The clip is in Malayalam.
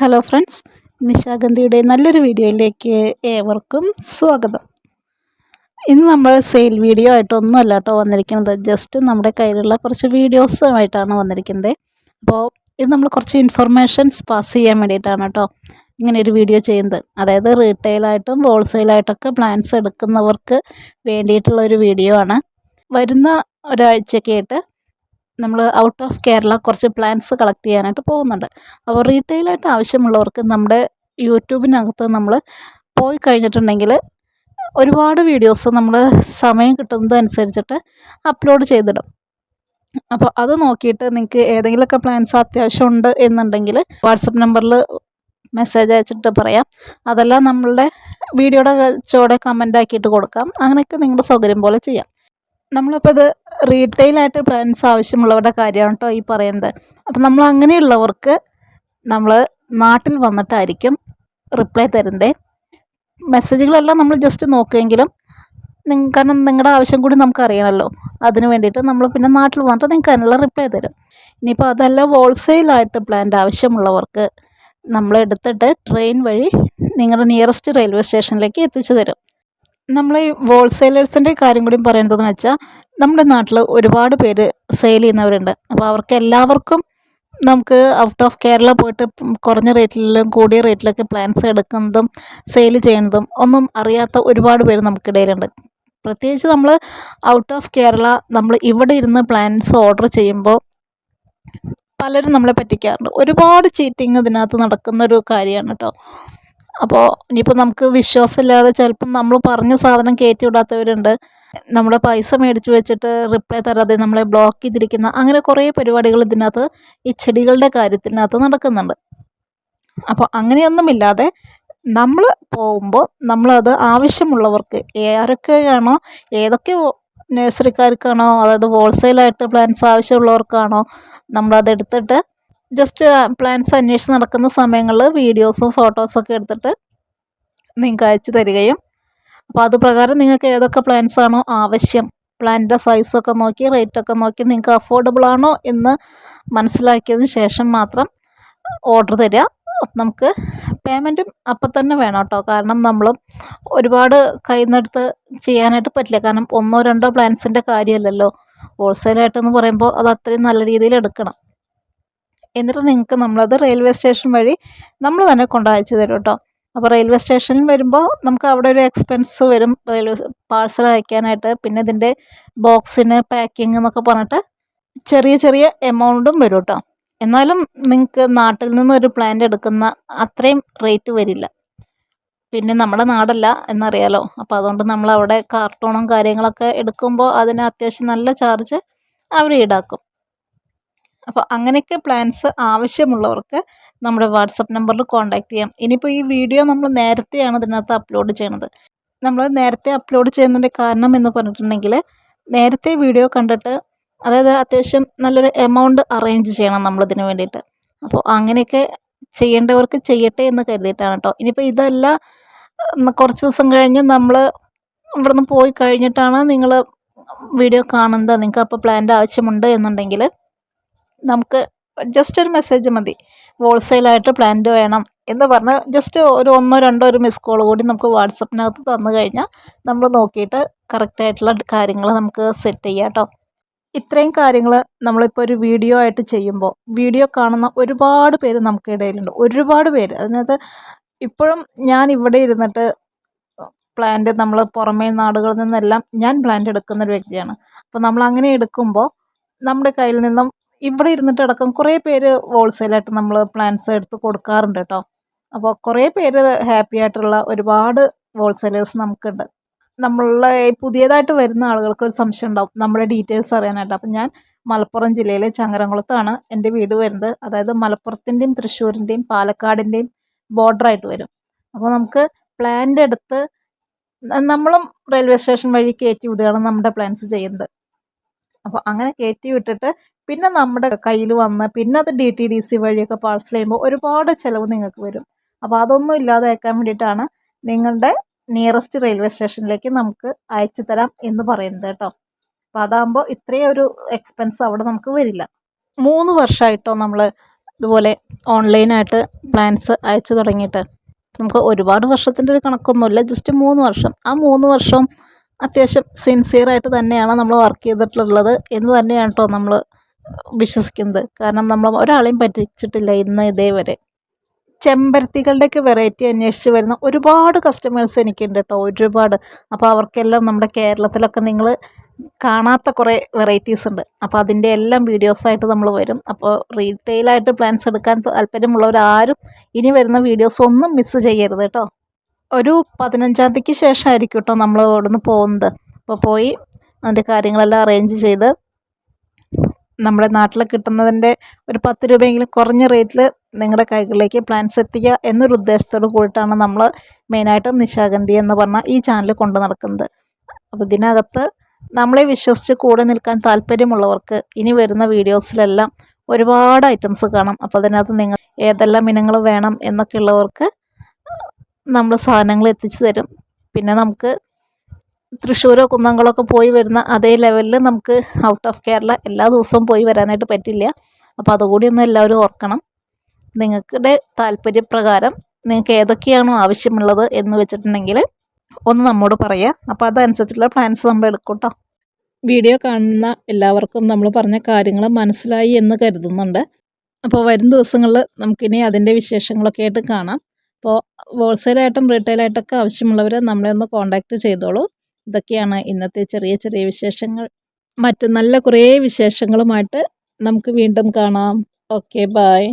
ഹലോ ഫ്രണ്ട്സ് നിശാഗന്ധിയുടെ നല്ലൊരു വീഡിയോയിലേക്ക് ഏവർക്കും സ്വാഗതം. ഇന്ന് നമ്മൾ സെയിൽ വീഡിയോ ആയിട്ടൊന്നുമല്ല കേട്ടോ വന്നിരിക്കുന്നത്. ജസ്റ്റ് നമ്മുടെ കയ്യിലുള്ള കുറച്ച് വീഡിയോസുമായിട്ടാണ് വന്നിരിക്കുന്നത്. അപ്പോൾ ഇത് നമ്മൾ കുറച്ച് ഇൻഫർമേഷൻസ് പാസ് ചെയ്യാൻ വേണ്ടിയിട്ടാണ് കേട്ടോ ഇങ്ങനെ ഒരു വീഡിയോ ചെയ്യുന്നത്. അതായത് റീറ്റെയിലായിട്ടും ഹോൾസെയിലായിട്ടൊക്കെ പ്ലാൻസ് എടുക്കുന്നവർക്ക് വേണ്ടിയിട്ടുള്ള ഒരു വീഡിയോ ആണ്. വരുന്ന ഒരാഴ്ചക്കായിട്ട് നമ്മൾ ഔട്ട് ഓഫ് കേരള കുറച്ച് പ്ലാൻസ് കളക്ട് ചെയ്യാനായിട്ട് പോകുന്നുണ്ട്. അപ്പോൾ റീറ്റെയിലായിട്ട് ആവശ്യമുള്ളവർക്ക് നമ്മുടെ യൂട്യൂബിനകത്ത് നമ്മൾ പോയി കഴിഞ്ഞിട്ടുണ്ടെങ്കിൽ ഒരുപാട് വീഡിയോസ് നമ്മൾ സമയം കിട്ടുന്നതനുസരിച്ചിട്ട് അപ്ലോഡ് ചെയ്തിടും. അപ്പോൾ അത് നോക്കിയിട്ട് നിങ്ങൾക്ക് ഏതെങ്കിലുമൊക്കെ പ്ലാൻസ് അത്യാവശ്യം ഉണ്ട് എന്നുണ്ടെങ്കിൽ വാട്സപ്പ് നമ്പറിൽ മെസ്സേജ് അയച്ചിട്ട് പറയാം. അതെല്ലാം നമ്മളുടെ വീഡിയോയുടെ ചോടെ കമന്റ് ആക്കിയിട്ട് കൊടുക്കാം. അങ്ങനെയൊക്കെ നിങ്ങളുടെ സൗകര്യം പോലെ ചെയ്യാം. നമ്മളിപ്പോൾ ഇത് റീറ്റെയിലായിട്ട് പ്ലാൻസ് ആവശ്യമുള്ളവരുടെ കാര്യമാണ് കേട്ടോ ഈ പറയുന്നത്. അപ്പം നമ്മൾ അങ്ങനെയുള്ളവർക്ക് നമ്മൾ നാട്ടിൽ വന്നിട്ടായിരിക്കും റിപ്ലൈ തരുന്നത്. മെസ്സേജുകളെല്ലാം നമ്മൾ ജസ്റ്റ് നോക്കുമെങ്കിലും കാരണം നിങ്ങളുടെ ആവശ്യം കൂടി നമുക്ക് അറിയണമല്ലോ അതിന് വേണ്ടിയിട്ട് നമ്മൾ പിന്നെ നാട്ടിൽ വന്നിട്ട് നിങ്ങൾക്ക് അതിനുള്ള റിപ്ലൈ തരും. ഇനിയിപ്പോൾ അതല്ല ഹോൾസെയിലായിട്ട് പ്ലാന്റ് ആവശ്യമുള്ളവർക്ക് നമ്മൾ എടുത്തിട്ട് ട്രെയിൻ വഴി നിങ്ങളുടെ നിയറസ്റ്റ് റെയിൽവേ സ്റ്റേഷനിലേക്ക് എത്തിച്ചു തരും. നമ്മൾ ഈ ഹോൾസെയിലേഴ്സിന്റെ കാര്യം കൂടി പറയുന്നതെന്ന് വെച്ചാൽ നമ്മുടെ നാട്ടിൽ ഒരുപാട് പേര് സെയിൽ ചെയ്യുന്നവരുണ്ട്. അപ്പോൾ അവർക്ക് എല്ലാവർക്കും നമുക്ക് ഔട്ട് ഓഫ് കേരള പോയിട്ട് കുറഞ്ഞ റേറ്റിലും കൂടിയ റേറ്റിലൊക്കെ പ്ലാൻസ് എടുക്കുന്നതും സെയിൽ ചെയ്യുന്നതും ഒന്നും അറിയാത്ത ഒരുപാട് പേര് നമുക്കിടയിലുണ്ട്. പ്രത്യേകിച്ച് നമ്മൾ ഔട്ട് ഓഫ് കേരള നമ്മൾ ഇവിടെ ഇരുന്ന് പ്ലാൻസ് ഓർഡർ ചെയ്യുമ്പോൾ പലരും നമ്മളെ പറ്റിക്കാറുണ്ട്. ഒരുപാട് ചീറ്റിങ് ഇതിനകത്ത് നടക്കുന്നൊരു കാര്യമാണ് കേട്ടോ അപ്പോൾ ഇനിയിപ്പോൾ നമുക്ക് വിശ്വാസമില്ലാതെ ചിലപ്പം നമ്മൾ പറഞ്ഞ സാധനം കയറ്റി വിടാത്തവരുണ്ട് നമ്മുടെ പൈസ മേടിച്ച് വെച്ചിട്ട് റിപ്ലൈ തരാതെ നമ്മളെ ബ്ലോക്ക് ചെയ്തിരിക്കുന്ന അങ്ങനെ കുറേ പരിപാടികൾ ഇതിനകത്ത് ഈ ചെടികളുടെ കാര്യത്തിനകത്ത് നടക്കുന്നുണ്ട്. അപ്പോൾ അങ്ങനെയൊന്നുമില്ലാതെ നമ്മൾ പോകുമ്പോൾ നമ്മളത് ആവശ്യമുള്ളവർക്ക് ആരൊക്കെയാണോ ഏതൊക്കെ നഴ്സറിക്കാർക്കാണോ അതായത് ഹോൾസെയിലായിട്ട് പ്ലാന്റ്സ് ആവശ്യമുള്ളവർക്കാണോ നമ്മളതെടുത്തിട്ട് ജസ്റ്റ് പ്ലാൻസ് അന്വേഷിച്ച് നടക്കുന്ന സമയങ്ങളിൽ വീഡിയോസും ഫോട്ടോസൊക്കെ എടുത്തിട്ട് നിങ്ങൾക്ക് അയച്ചു തരികയും. അപ്പോൾ അത് പ്രകാരം നിങ്ങൾക്ക് ഏതൊക്കെ പ്ലാൻസ് ആണോ ആവശ്യം പ്ലാനിന്റെ സൈസൊക്കെ നോക്കി റേറ്റൊക്കെ നോക്കി നിങ്ങൾക്ക് അഫോർഡബിൾ ആണോ എന്ന് മനസ്സിലാക്കിയതിന് ശേഷം മാത്രം ഓർഡർ തരിക. നമുക്ക് പേയ്മെന്റും അപ്പം തന്നെ വേണം കേട്ടോ. കാരണം നമ്മൾ ഒരുപാട് കയ്യിൽ നിന്നെടുത്ത് ചെയ്യാനായിട്ട് പറ്റില്ല. കാരണം ഒന്നോ രണ്ടോ പ്ലാൻസിന്റെ കാര്യമല്ലല്ലോ. ഹോൾസെയിലായിട്ടെന്ന് പറയുമ്പോൾ അത് അത്രയും നല്ല രീതിയിൽ എടുക്കണം. എന്നിട്ട് നിങ്ങൾക്ക് നമ്മളത് റെയിൽവേ സ്റ്റേഷൻ വഴി നമ്മൾ തന്നെ കൊണ്ടയച്ചു തരും കേട്ടോ. അപ്പോൾ റെയിൽവേ സ്റ്റേഷനിൽ വരുമ്പോൾ നമുക്ക് അവിടെ ഒരു എക്സ്പെൻസ് വരും. റെയിൽവേ പാഴ്സൽ അയക്കാനായിട്ട് പിന്നെ ഇതിന്റെ ബോക്സിന് പാക്കിംഗ് എന്നൊക്കെ പറഞ്ഞിട്ട് ചെറിയ ചെറിയ എമൗണ്ടും വരും കേട്ടോ. എന്നാലും നിങ്ങൾക്ക് നാട്ടിൽ നിന്ന് ഒരു പ്ലാന്റ് എടുക്കുന്ന അത്രയും റേറ്റ് വരില്ല. പിന്നെ നമ്മുടെ നാടല്ല എന്നറിയാലോ. അപ്പോൾ അതുകൊണ്ട് നമ്മൾ അവിടെ കാർട്ടൂണും കാര്യങ്ങളൊക്കെ എടുക്കുമ്പോൾ അതിന് അത്യാവശ്യം നല്ല ചാർജ് അവർ ഈടാക്കും. അപ്പോൾ അങ്ങനെയൊക്കെ പ്ലാൻസ് ആവശ്യമുള്ളവർക്ക് നമ്മുടെ വാട്സപ്പ് നമ്പറിൽ കോൺടാക്റ്റ് ചെയ്യാം. ഇനിയിപ്പോൾ ഈ വീഡിയോ നമ്മൾ നേരത്തെയാണ് ഇതിനകത്ത് അപ്ലോഡ് ചെയ്യണത്. നമ്മൾ നേരത്തെ അപ്ലോഡ് ചെയ്യുന്നതിന്റെ കാരണം എന്ന് പറഞ്ഞിട്ടുണ്ടെങ്കിൽ നേരത്തെ വീഡിയോ കണ്ടിട്ട് അതായത് അത്യാവശ്യം നല്ലൊരു എമൗണ്ട് അറേഞ്ച് ചെയ്യണം നമ്മളിതിന് വേണ്ടിയിട്ട്. അപ്പോൾ അങ്ങനെയൊക്കെ ചെയ്യേണ്ടവർക്ക് ചെയ്യട്ടെ എന്ന് കരുതിയിട്ടാണ് കേട്ടോ ഇനിയിപ്പോൾ ഇതല്ല കുറച്ച് ദിവസം കഴിഞ്ഞ് നമ്മൾ ഇവിടെ നിന്ന് പോയി കഴിഞ്ഞിട്ടാണ് നിങ്ങൾ വീഡിയോ കാണുന്നത്. നിങ്ങൾക്ക് അപ്പോൾ പ്ലാന്റെ ആവശ്യമുണ്ട് എന്നുണ്ടെങ്കിൽ നമുക്ക് ജസ്റ്റ് ഒരു മെസ്സേജ് മതി. ഹോൾസെയിലായിട്ട് പ്ലാന്റ് വേണം എന്ന് പറഞ്ഞ് ജസ്റ്റ് ഒരു ഒന്നോ രണ്ടോ ഒരു മിസ് കോൾ കൂടി നമുക്ക് വാട്സപ്പിനകത്ത് തന്നു കഴിഞ്ഞാൽ നമ്മൾ നോക്കിയിട്ട് കറക്റ്റായിട്ടുള്ള കാര്യങ്ങൾ നമുക്ക് സെറ്റ് ചെയ്യാം കേട്ടോ. ഇത്രയും കാര്യങ്ങൾ നമ്മളിപ്പോൾ ഒരു വീഡിയോ ആയിട്ട് ചെയ്യുമ്പോൾ വീഡിയോ കാണുന്ന ഒരുപാട് പേര് നമുക്കിടയിലുണ്ട് ഒരുപാട് പേര്. അതിനകത്ത് ഇപ്പോഴും ഞാൻ ഇവിടെ ഇരുന്നിട്ട് പ്ലാന്റ് നമ്മൾ പുറമേ നാടുകളിൽ നിന്നെല്ലാം ഞാൻ പ്ലാന്റ് എടുക്കുന്ന ഒരു വ്യക്തിയാണ്. അപ്പോൾ നമ്മൾ അങ്ങനെ എടുക്കുമ്പോൾ നമ്മുടെ കയ്യിൽ നിന്നും ഇവിടെ ഇരുന്നിട്ട് അടക്കം കുറേ പേര് ഹോൾസെയിലായിട്ട് നമ്മൾ പ്ലാൻസ് എടുത്ത് കൊടുക്കാറുണ്ട് കേട്ടോ. അപ്പോൾ കുറേ പേര് ഹാപ്പി ആയിട്ടുള്ള ഒരുപാട് ഹോൾസെയിലേഴ്സ് നമുക്കുണ്ട്. നമ്മളെ പുതിയതായിട്ട് വരുന്ന ആളുകൾക്ക് ഒരു സംശയം ഉണ്ടാവും. നമ്മുടെ ഡീറ്റെയിൽസ് അറിയാനായിട്ട്. അപ്പം ഞാൻ മലപ്പുറം ജില്ലയിലെ ചങ്ങരംകുളത്താണ് എന്റെ വീട് വരുന്നത്. അതായത് മലപ്പുറത്തിന്റെയും തൃശ്ശൂരിന്റെയും പാലക്കാടിന്റെയും ബോർഡറായിട്ട് വരും. അപ്പോൾ നമുക്ക് പ്ലാന്റെ എടുത്ത് നമ്മളും റെയിൽവേ സ്റ്റേഷൻ വഴി കയറ്റി വിടുകയാണ് നമ്മുടെ പ്ലാൻസ് ചെയ്യുന്നത്. അപ്പോൾ അങ്ങനെ കയറ്റി വിട്ടിട്ട് പിന്നെ നമ്മുടെ കയ്യിൽ വന്ന് പിന്നെ അത് ഡി ടി ഡി സി വഴിയൊക്കെ പാഴ്സൽ ചെയ്യുമ്പോൾ ഒരുപാട് ചിലവ് നിങ്ങൾക്ക് വരും. അപ്പോൾ അതൊന്നും ഇല്ലാതാക്കാൻ വേണ്ടിയിട്ടാണ് നിങ്ങളുടെ നിയറസ്റ്റ് റെയിൽവേ സ്റ്റേഷനിലേക്ക് നമുക്ക് അയച്ചു തരാം എന്ന് പറയുന്നത് കേട്ടോ. അപ്പോൾ അതാകുമ്പോൾ ഇത്രയും ഒരു എക്സ്പെൻസ് അവിടെ നമുക്ക് വരില്ല. മൂന്ന് വർഷമായിട്ടോ നമ്മൾ ഇതുപോലെ ഓൺലൈനായിട്ട് പ്ലാൻസ് അയച്ചു തുടങ്ങിയിട്ട്. നമുക്ക് ഒരുപാട് വർഷത്തിന്റെ ഒരു കണക്കൊന്നുമില്ല ജസ്റ്റ് മൂന്ന് വർഷം. ആ മൂന്ന് വർഷം അത്യാവശ്യം സിൻസിയറായിട്ട് തന്നെയാണ് നമ്മൾ വർക്ക് ചെയ്തിട്ടുള്ളത് എന്ന് തന്നെയാണ് കേട്ടോ നമ്മൾ വിശ്വസിക്കുന്നത്. കാരണം നമ്മൾ ഒരാളെയും പറ്റിച്ചിട്ടില്ല ഇന്ന് ഇതേവരെ ചെമ്പരത്തികളുടെയൊക്കെ വെറൈറ്റി അന്വേഷിച്ച് വരുന്ന ഒരുപാട് കസ്റ്റമേഴ്സ് എനിക്കുണ്ട് കേട്ടോ ഒരുപാട്. അപ്പോൾ അവർക്കെല്ലാം നമ്മുടെ കേരളത്തിലൊക്കെ നിങ്ങൾ കാണാത്ത കുറേ വെറൈറ്റീസ് ഉണ്ട്. അപ്പോൾ അതിന്റെ എല്ലാം വീഡിയോസായിട്ട് നമ്മൾ വരും. അപ്പോൾ റീറ്റെയിലായിട്ട് പ്ലാൻസ് എടുക്കാൻ താല്പര്യമുള്ളവരാരും ഇനി വരുന്ന വീഡിയോസ് ഒന്നും മിസ്സ് ചെയ്യരുത് കേട്ടോ ഒരു പതിനഞ്ചാം തീയതിക്ക് ശേഷമായിരിക്കും കേട്ടോ നമ്മൾ ഇവിടുന്ന് പോകുന്നത്. അപ്പോൾ പോയി അതിന്റെ കാര്യങ്ങളെല്ലാം അറേഞ്ച് ചെയ്ത് നമ്മുടെ നാട്ടിൽ കിട്ടുന്നതിന്റെ ഒരു പത്ത് രൂപയെങ്കിലും കുറഞ്ഞ റേറ്റിൽ നിങ്ങളുടെ കൈകളിലേക്ക് പ്ലാൻസ് എത്തിക്കുക എന്നൊരു ഉദ്ദേശത്തോട് കൂടിയിട്ടാണ് നമ്മൾ മെയിനായിട്ടും നിശാഗന്ധി എന്ന് പറഞ്ഞ ഈ ചാനൽ കൊണ്ട് നടക്കുന്നത്. അപ്പോൾ ഇതിനകത്ത് നമ്മളെ വിശ്വസിച്ച് കൂടെ നിൽക്കാൻ താല്പര്യമുള്ളവർക്ക് ഇനി വരുന്ന വീഡിയോസിലെല്ലാം ഒരുപാട് ഐറ്റംസ് കാണാം. അപ്പോൾ അതിനകത്ത് നിങ്ങൾ ഏതെല്ലാം ഇനങ്ങൾ വേണം എന്നൊക്കെ ഉള്ളവർക്ക് നമ്മൾ സാധനങ്ങൾ എത്തിച്ചു തരും. പിന്നെ നമുക്ക് തൃശ്ശൂരോ കുന്നംകുളമൊക്കെ പോയി വരുന്ന അതേ ലെവലിൽ നമുക്ക് ഔട്ട് ഓഫ് കേരള എല്ലാ ദിവസവും പോയി വരാനായിട്ട് പറ്റില്ല. അപ്പോൾ അതുകൂടി ഒന്ന് എല്ലാവരും ഓർക്കണം. നിങ്ങളുടെ താല്പര്യപ്രകാരം നിങ്ങൾക്ക് ഏതൊക്കെയാണോ ആവശ്യമുള്ളത് എന്ന് വെച്ചിട്ടുണ്ടെങ്കിൽ ഒന്ന് നമ്മോട് പറയുക അപ്പോൾ അതനുസരിച്ചുള്ള പ്ലാൻസ് നമ്മൾ എടുക്കും വീഡിയോ കാണുന്ന എല്ലാവർക്കും നമ്മൾ പറഞ്ഞ കാര്യങ്ങൾ മനസ്സിലായി എന്ന് കരുതുന്നുണ്ട്. അപ്പോൾ വരും ദിവസങ്ങളിൽ നമുക്കിനി അതിന്റെ വിശേഷങ്ങളൊക്കെ ആയിട്ട് കാണാം. അപ്പോൾ ഹോൾസെയിലായിട്ടും റീറ്റെയിലായിട്ടൊക്കെ ആവശ്യമുള്ളവർ നമ്മളെ ഒന്ന് കോൺടാക്റ്റ് ചെയ്തോളൂ. ഇതൊക്കെയാണ് ഇന്നത്തെ ചെറിയ ചെറിയ വിശേഷങ്ങൾ. മറ്റ് നല്ല കുറേ വിശേഷങ്ങളുമായിട്ട് നമുക്ക് വീണ്ടും കാണാം. Okay bye